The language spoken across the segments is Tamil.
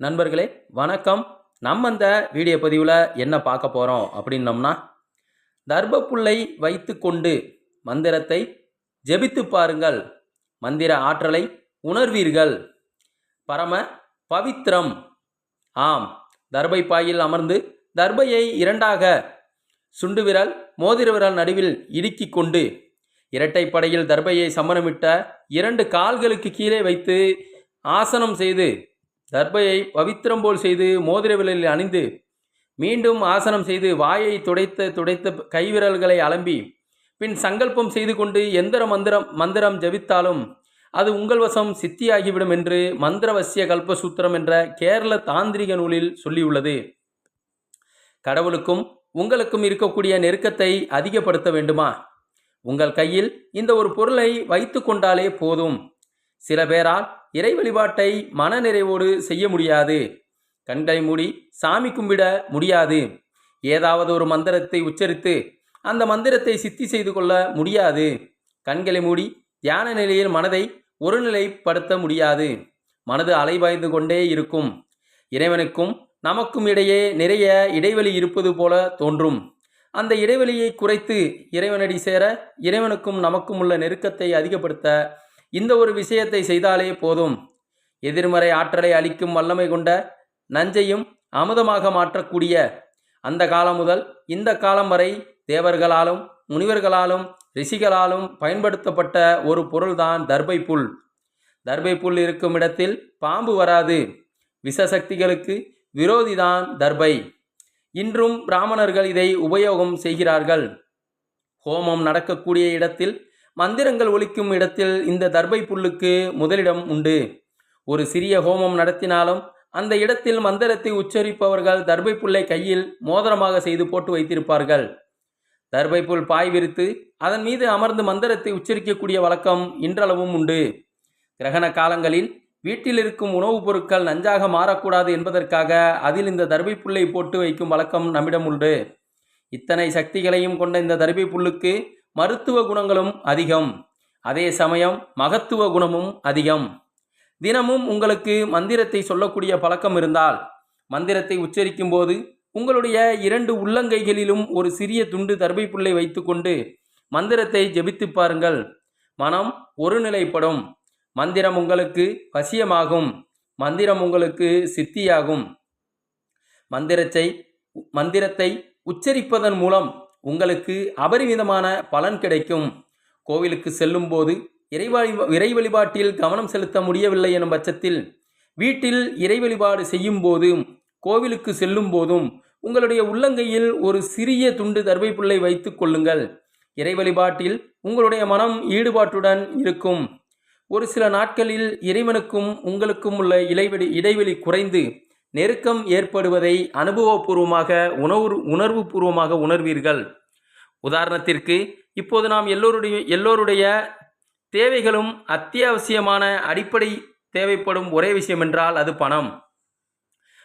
நண்பர்களே வணக்கம். நம்ம இந்த வீடியோ பதிவில் என்ன பார்க்க போகிறோம் அப்படின்னம்னா வைத்து வைத்துக்கொண்டு மந்திரத்தை ஜெபித்து பாருங்கள். மந்திர ஆற்றலை உணர்வீர்கள். பரம பவித்ரம். ஆம் தர்பை பாயில் அமர்ந்து தர்பையை இரண்டாக சுண்டு விரல் மோதிர விரல் நடுவில் இடுக்கிக் கொண்டு இரட்டைப்படையில் தர்பையை சமரமிட்ட இரண்டு கால்களுக்கு கீழே வைத்து ஆசனம் செய்து தர்பையை பவித்திரம் போல் செய்து மோதிர விலையில் அணிந்து மீண்டும் ஆசனம் செய்து வாயை துடைத்த துடைத்த கைவிரல்களை அலம்பி பின் சங்கல்பம் செய்து கொண்டு எந்திர மந்திரம் மந்திரம் ஜபித்தாலும் அது உங்கள் வசம் சித்தியாகிவிடும் என்று மந்திரவசிய கல்பசூத்திரம் என்ற கேரள தாந்திரிக நூலில் சொல்லியுள்ளது. கடவுளுக்கும் உங்களுக்கும் இருக்கக்கூடிய நெருக்கத்தை அதிகப்படுத்த வேண்டுமா? உங்கள் கையில் இந்த ஒரு பொருளை வைத்து கொண்டாலே போதும். சில பேரால் இறை வழிபாட்டை மனநிறைவோடு செய்ய முடியாது. கண்களை மூடி சாமி கும்பிட முடியாது. ஏதாவது ஒரு மந்திரத்தை உச்சரித்து அந்த மந்திரத்தை சித்தி செய்து கொள்ள முடியாது. கண்களை மூடி தியான நிலையில் மனதை ஒருநிலைப்படுத்த முடியாது. மனது அலைபாய்ந்து கொண்டே இருக்கும். இறைவனுக்கும் நமக்கும் இடையே நிறைய இடைவெளி இருப்பது போல தோன்றும். அந்த இடைவெளியை குறைத்து இறைவனடி சேர இறைவனுக்கும் நமக்கும் உள்ள நெருக்கத்தை அதிகப்படுத்த இந்த ஒரு விஷயத்தை செய்தாலே போதும். எதிர்மறை ஆற்றலை அளிக்கும் வல்லமை கொண்ட நஞ்சையும் அமுதமாக மாற்றக்கூடிய அந்த காலம் முதல் இந்த காலம் வரை தேவர்களாலும் முனிவர்களாலும் ரிஷிகளாலும் பயன்படுத்தப்பட்ட ஒரு பொருள்தான் தர்பை புல் தர்பை புல் இருக்கும் இடத்தில் பாம்பு வராது. விஷசக்திகளுக்கு விரோதிதான் தர்பை. இன்றும் பிராமணர்கள் இதை உபயோகம் செய்கிறார்கள். ஹோமம் நடக்கக்கூடிய இடத்தில் மந்திரங்கள் ஒலிக்கும் இடத்தில் இந்த தர்பை புல்லுக்கு முதலிடம் உண்டு. ஒரு சிறிய ஹோமம் நடத்தினாலும் அந்த இடத்தில் மந்திரத்தை உச்சரிப்பவர்கள் தர்பை புல்லை கையில் மோதிரமாக செய்து போட்டு வைத்திருப்பார்கள். தர்பை புல் பாய் விரித்து அதன் மீது அமர்ந்து மந்திரத்தை உச்சரிக்கக்கூடிய வழக்கம் இன்றளவும் உண்டு. கிரகண காலங்களில் வீட்டில் இருக்கும் உணவுப் பொருட்கள் நஞ்சாக மாறக்கூடாது என்பதற்காக அதில் இந்த தர்பை புல்லை போட்டு வைக்கும் வழக்கம் நம்மிடம் உண்டு. இத்தனை சக்திகளையும் கொண்ட இந்த தர்பை புல்லுக்கு மருத்துவ குணங்களும் அதிகம். அதே சமயம் மகத்துவ குணமும் அதிகம். தினமும் உங்களுக்கு மந்திரத்தை சொல்லக்கூடிய பழக்கம் இருந்தால் மந்திரத்தை உச்சரிக்கும் போது உங்களுடைய இரண்டு உள்ளங்கைகளிலும் ஒரு சிறிய துண்டு தர்பை புல்லை வைத்துக்கொண்டு மந்திரத்தை ஜெபித்து பாருங்கள். மனம் ஒருநிலைப்படும். மந்திரம் உங்களுக்கு வசியமாகும். மந்திரம் உங்களுக்கு சித்தியாகும். மந்திரத்தை மந்திரத்தை உச்சரிப்பதன் மூலம் உங்களுக்கு அபரிமிதமான பலன் கிடைக்கும். கோவிலுக்கு செல்லும் போது இறைவழி இறை வழிபாட்டில் கவனம் செலுத்த முடியவில்லை எனும் பட்சத்தில் வீட்டில் இறை வழிபாடு செய்யும் போதும் கோவிலுக்கு செல்லும் போதும் உங்களுடைய உள்ளங்கையில் ஒரு சிறிய துண்டு தர்பை புல்லை வைத்து கொள்ளுங்கள். இறை வழிபாட்டில் உங்களுடைய மனம் ஈடுபாட்டுடன் இருக்கும். ஒரு சில நாட்களில் இறைவனுக்கும் உங்களுக்கும் உள்ள இடைவெளி இடைவெளி குறைந்து நெருக்கம் ஏற்படுவதை அனுபவபூர்வமாக உணவு உணர்வு பூர்வமாக உணர்வீர்கள். உதாரணத்திற்கு இப்போது நாம் எல்லோருடைய எல்லோருடைய தேவைகளும் அத்தியாவசியமான அடிப்படை தேவைப்படும் ஒரே விஷயம் என்றால் அது பணம்.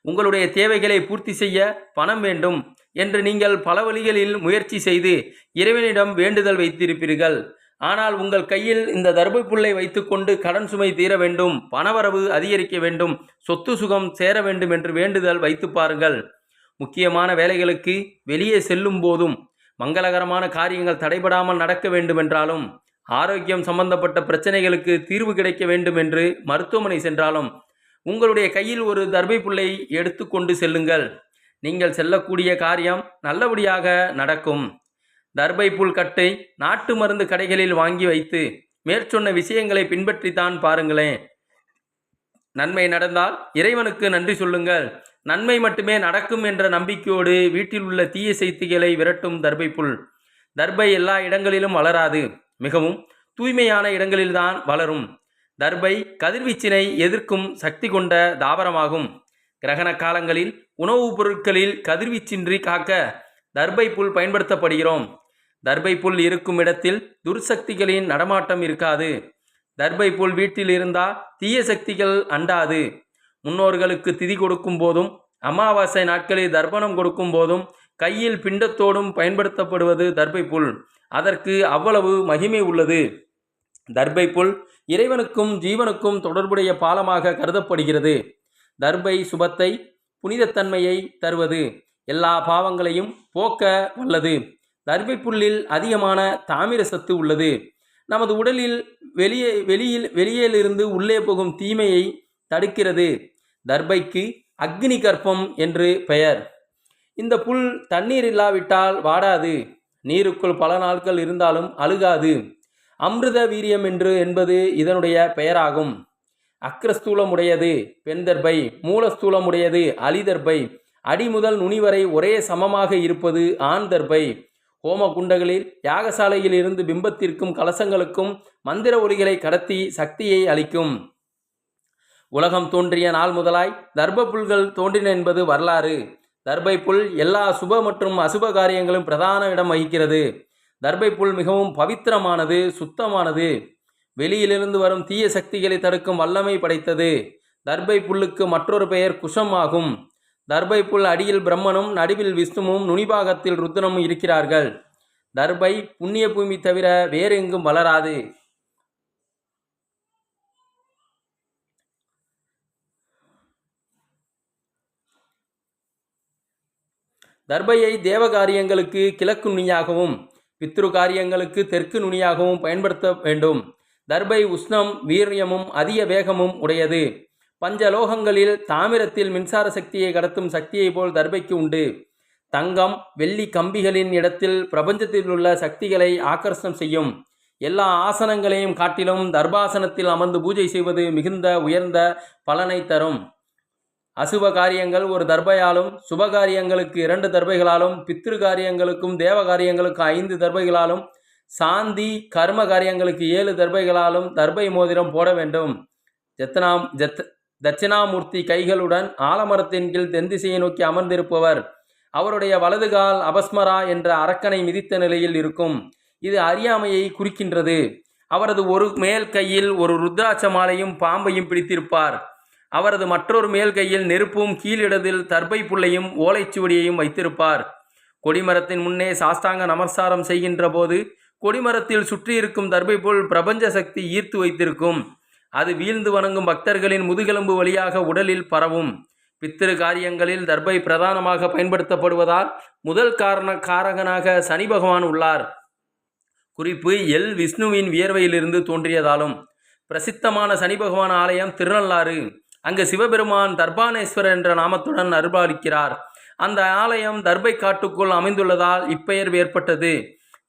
உங்களுடைய தேவைகளை பூர்த்தி செய்ய பணம் வேண்டும் என்று நீங்கள் பல வழிகளில் முயற்சி செய்து இறைவனிடம் வேண்டுதல் வைத்திருப்பீர்கள். ஆனால் உங்கள் கையில் இந்த தர்பை புல்லை வைத்துக்கொண்டு கடன் சுமை தீர வேண்டும் பணவரவு அதிகரிக்க வேண்டும் சொத்து சுகம் சேர வேண்டும் என்று வேண்டுதல் வைத்து பாருங்கள். முக்கியமான வேலைகளுக்கு வெளியே செல்லும் போதும் மங்களகரமான காரியங்கள் தடைபடாமல் நடக்க வேண்டுமென்றாலும் ஆரோக்கியம் சம்பந்தப்பட்ட பிரச்சனைகளுக்கு தீர்வு கிடைக்க வேண்டும் என்று மருத்துவமனை சென்றாலும் உங்களுடைய கையில் ஒரு தர்பை புல்லை எடுத்துக்கொண்டு செல்லுங்கள். நீங்கள் செல்லக்கூடிய காரியம் நல்லபடியாக நடக்கும். தர்பை புல் கட்டை நாட்டு மருந்து கடைகளில் வாங்கி வைத்து மேற்சொன்ன விஷயங்களை பின்பற்றித்தான் பாருங்களேன். நன்மை நடந்தால் இறைவனுக்கு நன்றி சொல்லுங்கள். நன்மை மட்டுமே நடக்கும் என்ற நம்பிக்கையோடு வீட்டில் உள்ள தீய செய்திகளை விரட்டும் தர்பை புல் தர்பை எல்லா இடங்களிலும் வளராது மிகவும் தூய்மையான இடங்களில்தான் வளரும். தர்பை கதிர்வீச்சினை எதிர்க்கும் சக்தி கொண்ட தாவரமாகும். கிரகண காலங்களில் உணவுப் பொருட்களில் கதிர்வீச்சின்றி காக்க தர்பை புல் பயன்படுத்தப்படுகிறோம். தர்பை புல் இருக்கும் இடத்தில் துர்சக்திகளின் நடமாட்டம் இருக்காது. தர்பை புல் வீட்டில் இருந்தால் தீய சக்திகள் அண்டாது. முன்னோர்களுக்கு திதி கொடுக்கும் போதும் அமாவாசை நாட்களில் தர்ப்பணம் கொடுக்கும் போதும் கையில் பிண்டத்தோடும் பயன்படுத்தப்படுவது தர்பை புல். அதற்கு அவ்வளவு மகிமை உள்ளது. தர்பை புல் இறைவனுக்கும் ஜீவனுக்கும் தொடர்புடைய பாலமாக கருதப்படுகிறது. தர்பை சுபத்தை புனிதத்தன்மையை தருவது எல்லா பாவங்களையும் போக்க வல்லது. தர்பை புல்லில் அதிகமான தாமிர சத்து உள்ளது. நமது உடலில் வெளியே வெளியில் வெளியிலிருந்து உள்ளே போகும் தீமையை தடுக்கிறது. தர்பைக்கு அக்னி கர்ப்பம் என்று பெயர். இந்த புல் தண்ணீர் இல்லாவிட்டால் வாடாது. நீருக்குள் பல நாட்கள் இருந்தாலும் அழுகாது. அமிர்த வீரியம் என்று என்பது இதனுடைய பெயராகும். அக்ரஸ்தூலமுடையது பெண் தர்பை. மூலஸ்தூலமுடையது அலிதர்பை அடி முதல் நுனி வரை ஒரே சமமாக இருப்பது ஆண் தர்பை. ஹோம குண்டங்களில் யாகசாலையில் இருந்து பிம்பத்திற்கும் கலசங்களுக்கும் மந்திர ஒலிகளை கடத்தி சக்தியை அளிக்கும். உலகம் தோன்றிய நாள் முதலாய் தர்ப புல்கள் தோன்றின என்பது வரலாறு. தர்பை புல் எல்லா சுப மற்றும் அசுப காரியங்களும் பிரதான இடம் வகிக்கிறது. தர்பை புல் மிகவும் பவித்திரமானது சுத்தமானது. வெளியிலிருந்து வரும் தீய சக்திகளை தடுக்கும் வல்லமை படைத்தது. தர்பை புல்லுக்கு மற்றொரு பெயர் குஷம் ஆகும். தர்பை புல் அடியில் பிரம்மனும் நடுவில் விஷ்ணுவும் நுனிபாகத்தில் ருத்ரனும் இருக்கிறார்கள். தர்பை புண்ணிய பூமி தவிர வேறு எங்கும் வளராது. தர்பையை தேவ காரியங்களுக்கு கிழக்கு நுனியாகவும் பித்ரு காரியங்களுக்கு தெற்கு நுனியாகவும் பயன்படுத்த வேண்டும். தர்பை உஷ்ணம் வீரியமும் அதிக வேகமும் உடையது. பஞ்சலோகங்களில் தாமிரத்தில் மின்சார சக்தியை கடத்தும் சக்தியை போல் தர்பைக்கு உண்டு. தங்கம் வெள்ளி கம்பிகளின் இடத்தில் பிரபஞ்சத்தில் உள்ள சக்திகளை ஆக்கர்ஷணம் செய்யும். எல்லா ஆசனங்களையும் காட்டிலும் தர்பாசனத்தில் அமர்ந்து பூஜை செய்வது மிகுந்த உயர்ந்த பலனை தரும். அசுப காரியங்கள் ஒரு தர்பையாலும் சுப காரியங்களுக்கு இரண்டு தர்பைகளாலும் பித்திரு காரியங்களுக்கும் தேவ காரியங்களுக்கு ஐந்து தர்பைகளாலும் சாந்தி கர்ம காரியங்களுக்கு ஏழு தர்பைகளாலும் தர்பை மோதிரம் போட வேண்டும். ஜத்தனாம் ஜத் தட்சிணாமூர்த்தி கைகளுடன் ஆலமரத்தின் கீழ் தென்திசையை நோக்கி அமர்ந்திருப்பவர். அவருடைய வலதுகால் அபஸ்மரா என்ற அரக்கனை மிதித்த நிலையில் இருக்கும். இது அறியாமையை குறிக்கின்றது. அவரது ஒரு மேல் கையில் ஒரு ருத்ராட்ச மாலையும் பாம்பையும் பிடித்திருப்பார். அவரது மற்றொரு மேல் கையில் நெருப்பும் கீழிடத்தில் தர்பை புள்ளையும் ஓலைச்சுவடியையும் வைத்திருப்பார். கொடிமரத்தின் முன்னே சாஸ்தாங்க நமஸ்காரம் செய்கின்ற போது கொடிமரத்தில் சுற்றியிருக்கும் தர்பை புல் பிரபஞ்ச சக்தி ஈர்த்து வைத்திருக்கும். அது வீழ்ந்து வணங்கும் பக்தர்களின் முதுகெலும்பு வழியாக உடலில் பரவும். பித்திரு காரியங்களில் தர்பை பிரதானமாக பயன்படுத்தப்படுவதால் முதல் காரண காரகனாக சனி பகவான் உள்ளார். குறிப்பு எல் விஷ்ணுவின் வியர்வையிலிருந்து தோன்றியதாலும் பிரசித்தமான சனி பகவான் ஆலயம் திருநள்ளாறு. அங்கு சிவபெருமான் தர்பானேஸ்வரர் என்ற நாமத்துடன் அருபாலிக்கிறார் அந்த ஆலயம் தர்பை காட்டுக்குள் அமைந்துள்ளதால் இப்பெயர் ஏற்பட்டது.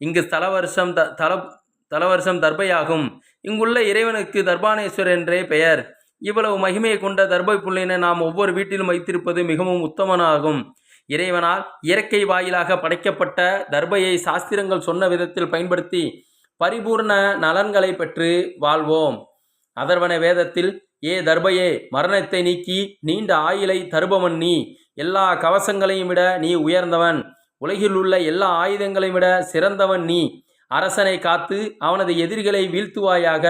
இங்கு ஸ்தல வருஷம் த தல தலவருஷம் தர்பையாகும் இங்குள்ள இறைவனுக்கு தர்பானேஸ்வரர் என்றே பெயர். இவ்வளவு மகிமையை கொண்ட தர்பை புள்ளினை நாம் ஒவ்வொரு வீட்டிலும் வைத்திருப்பது மிகவும் உத்தமனாகும். இறைவனால் இயற்கை வாயிலாக படைக்கப்பட்ட தர்பையை சாஸ்திரங்கள் சொன்ன விதத்தில் பயன்படுத்தி பரிபூர்ண நலன்களை பெற்று வாழ்வோம். அதர்வன வேதத்தில் ஏ தர்பையே மரணத்தை நீக்கி நீண்ட ஆயிலை தருபவன் நீ. எல்லா கவசங்களையும் விட நீ உயர்ந்தவன். உலகில் உள்ள எல்லா ஆயுதங்களையும் விட சிறந்தவன் நீ. அரசனை காத்து அவனது எதிரிகளை வீழ்த்துவாயாக.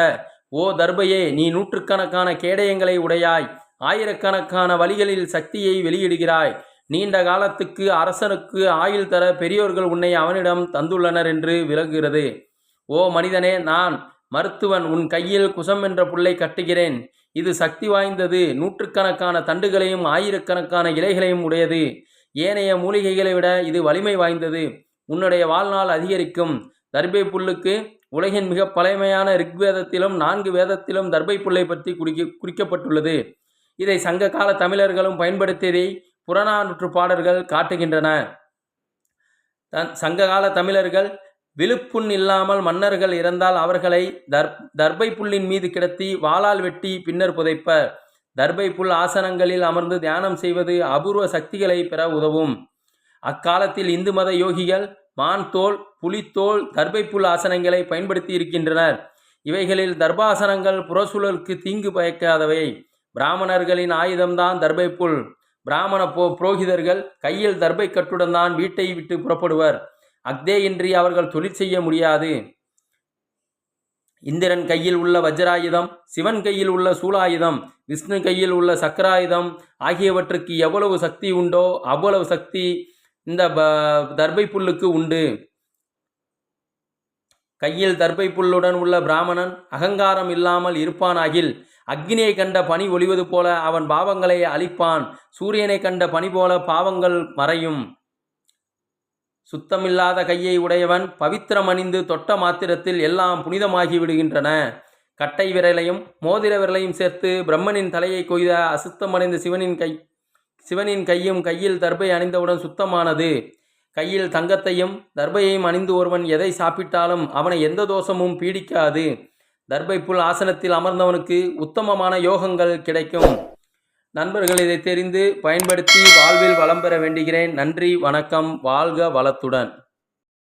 ஓ தர்பையே நீ நூற்றுக்கணக்கான கேடயங்களை உடையாய். ஆயிரக்கணக்கான வழிகளில் சக்தியை வெளியிடுகிறாய். நீண்ட காலத்துக்கு அரசனுக்கு ஆயுள் தர பெரியோர்கள் உன்னை அவனிடம் தந்துள்ளனர் என்று விலகுகிறது. ஓ மனிதனே நான் மருத்துவன் உன் கையில் குசம் என்ற புல்லை கட்டுகிறேன். இது சக்தி வாய்ந்தது. நூற்றுக்கணக்கான தண்டுகளையும் ஆயிரக்கணக்கான இலைகளையும் உடையது. ஏனைய மூலிகைகளை விட இது வலிமை வாய்ந்தது. உன்னுடைய வாழ்நாள் அதிகரிக்கும். தர்பை புல்லுக்கு உலகின் மிக பழமையான ரிக்வேதத்திலும் நான்கு வேதத்திலும் தர்பை புல்லை பற்றி குறிக்க குறிக்கப்பட்டுள்ளது. இதை சங்க கால தமிழர்களும் பயன்படுத்தியதை புறநானூற்று பாடல்கள் காட்டுகின்றன. தன் சங்ககால தமிழர்கள் விழுப்புண் இல்லாமல் மன்னர்கள் இறந்தால் அவர்களை தர் தர்பை புல்லின் மீது கிடத்தி வாளால் வெட்டி பின்னர் புதைப்பர். தர்பை புல் ஆசனங்களில் அமர்ந்து தியானம் செய்வது அபூர்வ சக்திகளை பெற உதவும். அக்காலத்தில் இந்து மத யோகிகள் மான் தோல் புலித்தோல் தர்பைப்புல் புல் ஆசனங்களை பயன்படுத்தி இருக்கின்றனர் இவைகளில் தர்பாசனங்கள் புறசூழலுக்கு தீங்கு பயக்காதவை. பிராமணர்களின் ஆயுதம்தான் தர்பை புல் பிராமண போ புரோகிதர்கள் கையில் தர்பை கட்டுடன் தான் வீட்டை விட்டு புறப்படுவர். அக்தேயின்றி அவர்கள் தொழில் செய்ய முடியாது. இந்திரன் கையில் உள்ள வஜ்ராயுதம் சிவன் கையில் உள்ள சூலாயுதம் விஷ்ணு கையில் உள்ள சக்கராயுதம் ஆகியவற்றுக்கு எவ்வளவு சக்தி உண்டோ அவ்வளவு சக்தி இந்த ப- தர்பை புல்லுக்கு உண்டு. கையில் தர்பை புல்லுடன் உள்ள பிராமணன் அகங்காரம் இல்லாமல் இருப்பானாகில் அக்னியை கண்ட பனி ஒளிவது போல அவன் பாவங்களை அழிப்பான். சூரியனை கண்ட பனி போல பாவங்கள் மறையும். சுத்தமில்லாத கையை உடையவன் பவித்திரம் அணிந்து தொட்ட மாத்திரத்தில் எல்லாம் புனிதமாகி விடுகின்றன. கட்டை விரலையும் மோதிர விரலையும் சேர்த்து பிரம்மனின் தலையை கொய்த அசுத்தமடைந்த சிவனின் கை சிவனின் கையும் கையில் தர்பை அணிந்தவுடன் சுத்தமானது. கையில் தங்கத்தையும் தர்பையையும் அணிந்து ஒருவன் எதை சாப்பிட்டாலும் அவனை எந்த தோஷமும் பீடிக்காது. தர்பை புல் ஆசனத்தில் அமர்ந்தவனுக்கு உத்தமமான யோகங்கள் கிடைக்கும். நண்பர்கள் இதை தெரிந்து பயன்படுத்தி வாழ்வில் வளம் பெற வேண்டுகிறேன். நன்றி வணக்கம் வாழ்க வளத்துடன்.